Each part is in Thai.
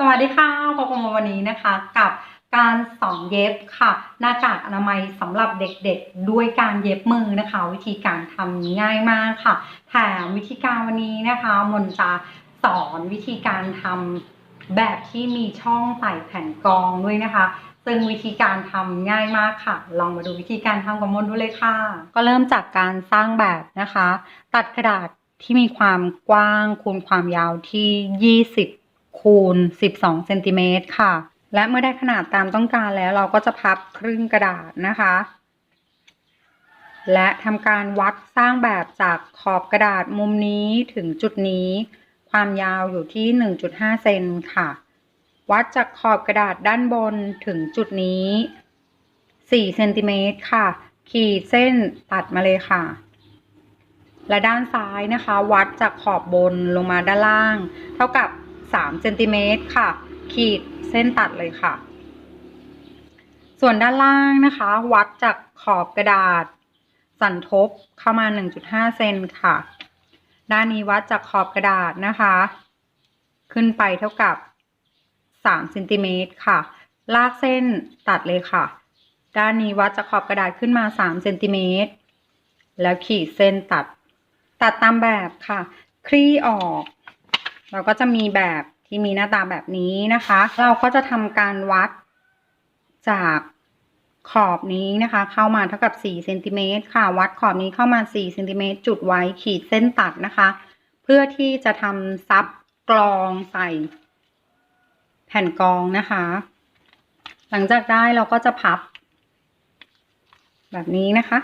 สวัสดีค่ะพบกันมาวันนี้นะคะกับการสอนเย็บค่ะ หน้ากากอนามัยสำหรับเด็กๆ ด้วยการเย็บมือนะคะ วิธีการทำง่ายมากค่ะแถมวิธีการวันนี้นะคะมนจะสอนวิธีการทำแบบที่มีช่องใส่แผ่นกองด้วยนะคะซึ่งวิธีการทำง่ายมากค่ะ ลองมาดูวิธีการทำกับมนดูเลยค่ะ ก็เริ่มจากการสร้างแบบนะคะ ตัดกระดาษที่มีความกว้างคูณความยาวที่ 20 คูณ 12เซนติเมตรค่ะ และเมื่อได้ขนาดตามต้องการแล้วเราก็จะพับครึ่งกระดาษนะคะ และทำการวัดสร้างแบบจากขอบกระดาษมุมนี้ถึงจุดนี้ ความยาวอยู่ที่ 1.5 เซนค่ะ วัดจากขอบกระดาษด้านบนถึงจุดนี้ 4 เซนติเมตรค่ะ ขีดเส้นตัดมาเลยค่ะและด้านซ้ายนะคะ วัดจากขอบบนลงมาด้านล่าง เท่ากับ 3เซนติเมตรค่ะ ขีดเส้นตัดเลยค่ะ ส่วนด้านล่างนะคะ วัดจากขอบกระดาษ สันทบเข้ามา 1.5 เซนค่ะ ด้านนี้วัดจากขอบกระดาษนะคะ ขึ้นไปเท่ากับ3เซนติเมตรค่ะ ลากเส้นตัดเลยค่ะ ด้านนี้วัดจากขอบกระดาษขึ้นมา3เซนติเมตรแล้วขีดเส้นตัด ตัดตามแบบค่ะ คลี่ออก เราก็จะมีแบบที่มีหน้าตาแบบนี้นะคะ เราก็จะทำการวัดจากขอบนี้นะคะ เข้ามาเท่ากับ4เซนติเมตรค่ะ วัดขอบนี้เข้ามา4เซนติเมตรจุดไว้ขีดเส้นตัดนะคะ เพื่อที่จะทำซับกรองใส่ แผ่นกรองนะคะ หลังจากได้เราก็จะพับ แบบนี้นะคะ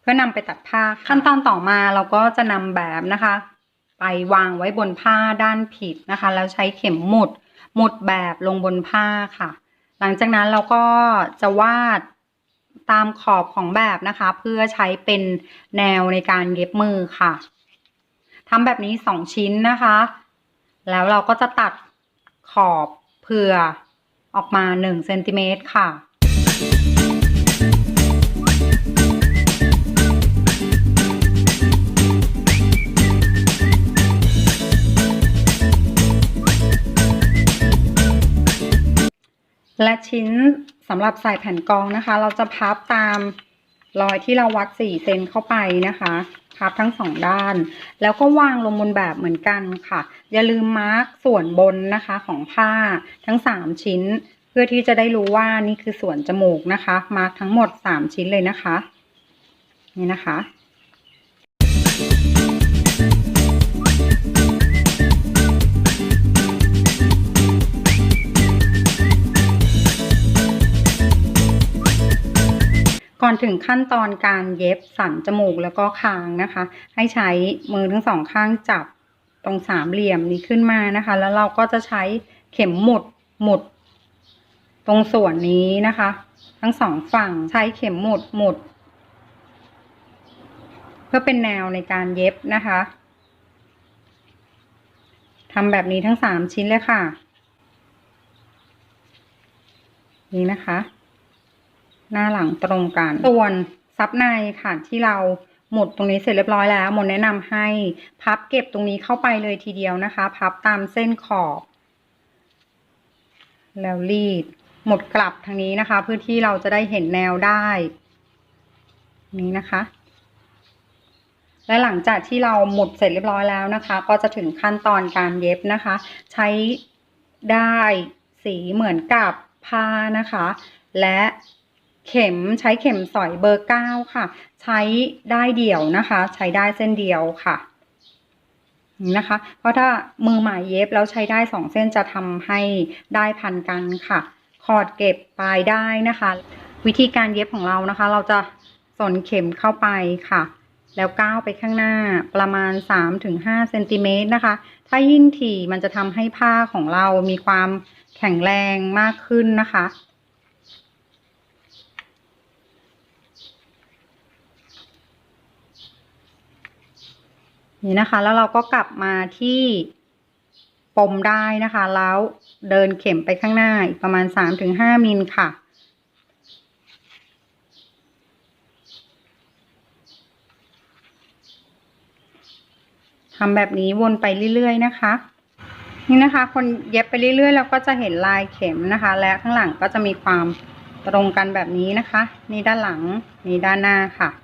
เพื่อนำไปตัดผ้าขั้นตอนต่อมาเราก็จะนำแบบนะคะ ไปวางไว้บนผ้าด้านผิดนะคะ แล้วใช้เข็มหมุดหมุดแบบลงบนผ้าค่ะ หลังจากนั้นเราก็จะวาดตามขอบของแบบนะคะ เพื่อใช้เป็นแนวในการเย็บมือค่ะทำแบบนี้สองชิ้นนะคะ แล้วเราก็จะตัดขอบเผื่อออกมาหนึ่งเซนติเมตรค่ะ และชิ้นสำหรับใส่แผ่นกองนะคะ เราจะพับตามรอยที่เราวัด4เซนเข้าไปนะคะพับทั้งสองด้าน แล้วก็วางลงบนแบบเหมือนกันค่ะ อย่าลืมมาร์กส่วนบนนะคะของผ้าทั้ง3ชิ้น เพื่อที่จะได้รู้ว่านี่คือส่วนจมูกนะคะ มาร์กทั้งหมด3ชิ้นเลยนะคะ นี่นะคะ ก่อนถึงขั้นตอนการเย็บสันจมูกแล้วก็คางนะคะ ให้ใช้มือทั้งสองข้างจับตรงสามเหลี่ยมนี้ขึ้นมานะคะ แล้วเราก็จะใช้เข็มหมุดหมุด ตรงส่วนนี้นะคะ ทั้งสองฝั่งใช้เข็มหมุดหมุด เพื่อเป็นแนวในการเย็บนะคะทำแบบนี้ทั้งสามชิ้นเลยค่ะ นี่นะคะ หน้าหลังตรงกัน ส่วนซับในค่ะที่เราหมดตรงนี้เสร็จเรียบร้อยแล้วหมดแนะนำให้พับเก็บตรงนี้เข้าไปเลยทีเดียวนะคะ พับตามเส้นขอบ แล้วรีด หมดกลับทางนี้นะคะ เพื่อที่เราจะได้เห็นแนวได้ นี้นะคะ และหลังจากที่เราหมุดเสร็จเรียบร้อยแล้วนะคะ ก็จะถึงขั้นตอนการเย็บนะคะ ใช้ได้สีเหมือนกับผ้านะคะ และ เข็มใช้เข็มสอยเบอร์เก้าค่ะ ใช้ได้เดี่ยวนะคะ ใช้ได้เส้นเดียวค่ะนะคะ เพราะถ้ามือใหม่เย็บแล้วใช้ได้สองเส้นจะทำให้ได้พันกันค่ะ คอดเก็บปลายได้นะคะ วิธีการเย็บของเรานะคะ เราจะสนเข็มเข้าไปค่ะ แล้วก้าวไปข้างหน้าประมาณ 3-5เซนติเมตรนะคะ ถ้ายิ่งถี่มันจะทำให้ผ้าของเรามีความแข็งแรงมากขึ้นนะคะ นี่นะคะ แล้วเราก็กลับมาที่ปมได้นะคะ แล้วเดินเข็มไปข้างหน้าอีกประมาณ 3-5มิลค่ะ ทำแบบนี้วนไปเรื่อยๆนะคะ นี่นะคะ คนเย็บไปเรื่อยๆแล้วก็จะเห็นลายเข็มนะคะ และข้างหลังก็จะมีความตรงกันแบบนี้นะคะ นี่ด้านหลัง นี่ด้านหน้าค่ะ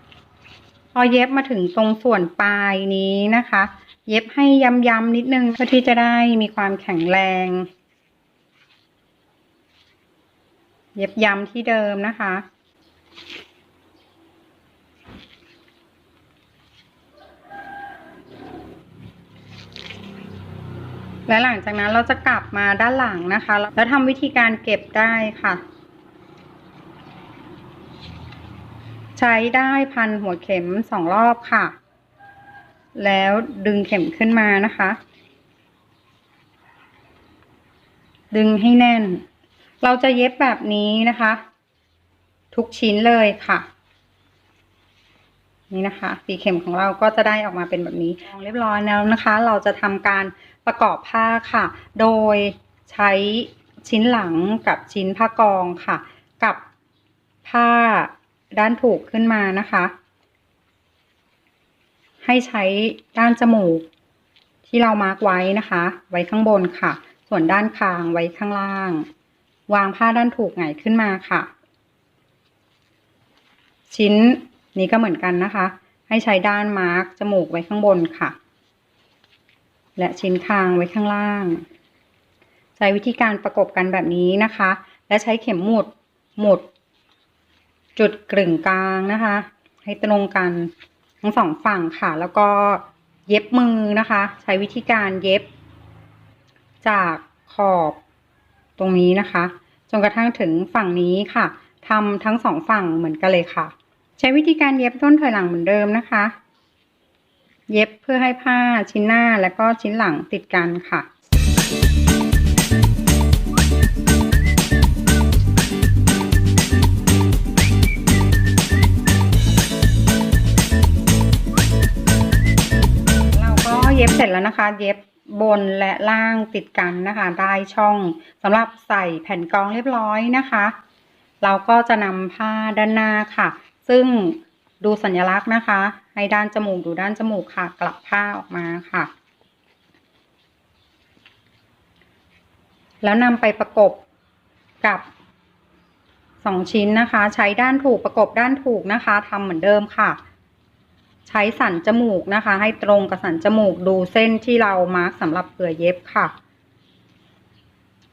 อเย็บมาถึงตรงส่วนปลายนี้นะคะ เย็บให้ย้ำๆนิดนึงเพื่อที่จะได้มีความแข็งแรง เย็บย้ำที่เดิมนะคะและหลังจากนั้นเราจะกลับมาด้านหลังนะคะ แล้วทำวิธีการเก็บได้ค่ะ ใช้ได้พันหัวเข็มสองรอบค่ะ แล้วดึงเข็มขึ้นมานะคะ ดึงให้แน่น เราจะเย็บแบบนี้นะคะ ทุกชิ้นเลยค่ะ นี่นะคะสีเข็มของเราก็จะได้ออกมาเป็นแบบนี้เรียบร้อยแล้วนะคะ เราจะทำการประกอบผ้าค่ะ โดยใช้ชิ้นหลังกับชิ้นผ้ากองค่ะ กับผ้า ด้านถูกขึ้นมานะคะ ให้ใช้ด้านจมูกที่เรามาร์กไว้นะคะ ไว้ข้างบนค่ะ ส่วนด้านคางไว้ข้างล่าง วางผ้าด้านถูกหงายขึ้นมาค่ะ ชิ้นนี้ก็เหมือนกันนะคะ ให้ใช้ด้านมาร์กจมูกไว้ข้างบนค่ะ และชิ้นคางไว้ข้างล่าง ใช้วิธีการประกบกันแบบนี้นะคะ และใช้เข็มหมุดหมุด จุดกลึงกลางนะคะ ให้ตรงกันทั้งสองฝั่งค่ะ แล้วก็เย็บมือนะคะ ใช้วิธีการเย็บ จากขอบตรงนี้นะคะ จนกระทั่งถึงฝั่งนี้ค่ะทำทั้งสองฝั่งเหมือนกันเลยค่ะ ใช้วิธีการเย็บต้นถอยหลังเหมือนเดิมนะคะ เย็บเพื่อให้ผ้าชิ้นหน้าและก็ชิ้นหลังติดกันค่ะ เย็บเสร็จแล้วนะคะ เย็บบนและล่างติดกันนะคะ ได้ช่องสำหรับใส่แผ่นกองเรียบร้อยนะคะ เราก็จะนำผ้าด้านหน้าค่ะ ซึ่งดูสัญลักษณ์นะคะ ให้ด้านจมูกดูด้านจมูกค่ะ กลับผ้าออกมาค่ะ แล้วนำไปประกบกับสองชิ้นนะคะ ใช้ด้านถูกประกบด้านถูกนะคะทำเหมือนเดิมค่ะ ใช้สันจมูกนะคะ ให้ตรงกับสันจมูกดูเส้นที่เรามาร์กสำหรับเปื่อเย็บค่ะ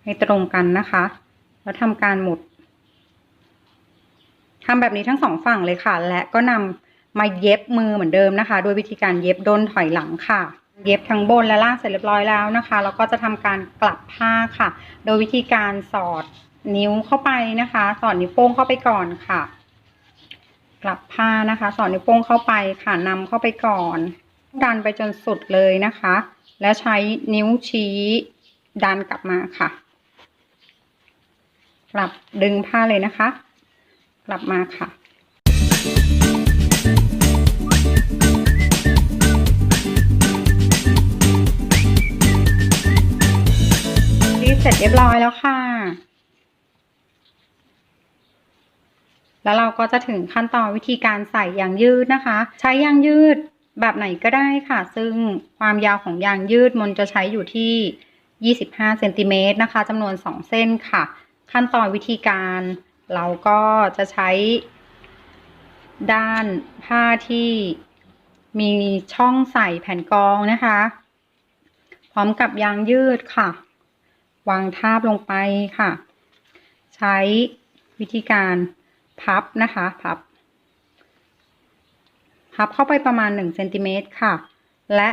ให้ตรงกันนะคะ แล้วทำการหมุดทำแบบนี้ทั้งสองฝั่งเลยค่ะ และก็นำมาเย็บมือเหมือนเดิมนะคะโดยวิธีการเย็บด้นถอยหลังค่ะ เย็บทั้งบนและล่างเสร็จเรียบร้อยแล้วนะคะแล้วก็จะทำการกลับผ้าค่ะ โดยวิธีการสอดนิ้วเข้าไปนะคะ สอดนิ้วโป้งเข้าไปก่อนค่ะ กลับผ้านะคะ สอดนิ้วโป้งเข้าไปค่ะนำเข้าไปก่อน ดันไปจนสุดเลยนะคะ แล้วใช้นิ้วชี้ดันกลับมาค่ะ กลับดึงผ้าเลยนะคะ กลับมาค่ะรีดเสร็จเรียบร้อยแล้วค่ะ แล้วเราก็จะถึงขั้นตอนวิธีการใส่ยางยืดนะคะ ใช้ยางยืดแบบไหนก็ได้ค่ะ ซึ่งความยาวของยางยืดมนจะใช้อยู่ที่ 25เซนติเมตรนะคะจำนวน 2 เส้นค่ะ ขั้นตอนวิธีการเราก็จะใช้ ด้านผ้าที่มีช่องใส่แผ่นกองนะคะ พร้อมกับยางยืดค่ะ วางทาบลงไปค่ะ ใช้วิธีการ พับนะคะพับ พับเข้าไปประมาณ1เซนติเมตรค่ะ และ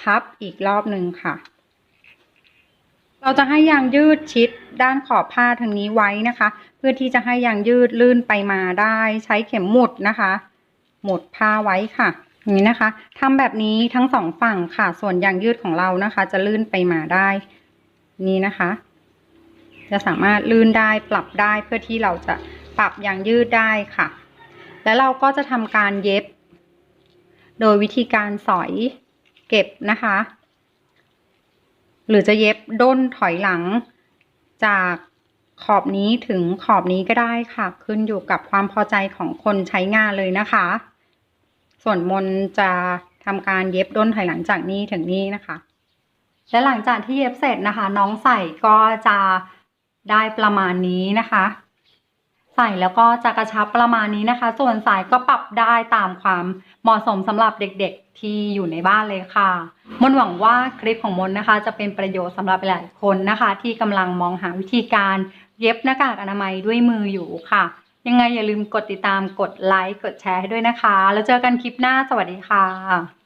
พับอีกรอบหนึ่งค่ะ เราจะให้ยางยืดชิดด้านขอบผ้าทางนี้ไว้นะคะ เพื่อที่จะให้ยางยืดลื่นไปมาได้ใช้เข็มหมุดนะคะ หมุดผ้าไว้ค่ะนี้นะคะทำแบบนี้ทั้งสองฝั่งค่ะ ส่วนยางยืดของเรานะคะ จะลื่นไปมาได้ นี่นะคะ จะสามารถลื่นได้ปรับได้เพื่อที่เราจะ ปรับยางยืดได้ค่ะ แล้วเราก็จะทำการเย็บ โดยวิธีการสอยเก็บนะคะ หรือจะเย็บด้นถอยหลัง จากขอบนี้ถึงขอบนี้ก็ได้ค่ะ ขึ้นอยู่กับความพอใจของคนใช้งานเลยนะคะ ส่วนมนจะทำการเย็บด้นถอยหลังจากนี้ถึงนี้นะคะ และหลังจากที่เย็บเสร็จนะคะ น้องใส่ก็จะได้ประมาณนี้นะคะ ใส่แล้วก็จะกระชับประมาณนี้นะคะ ส่วนสายก็ปรับได้ตามความเหมาะสมสำหรับเด็กๆที่อยู่ในบ้านเลยค่ะ มนหวังว่าคลิปของมนนะคะ จะเป็นประโยชน์สำหรับหลายคนนะคะ ที่กำลังมองหาวิธีการเย็บหน้ากากอนามัยด้วยมืออยู่ค่ะ ยังไงอย่าลืมกดติดตามกดไลค์กดแชร์ให้ด้วยนะคะ แล้วเจอกันคลิปหน้าสวัสดีค่ะ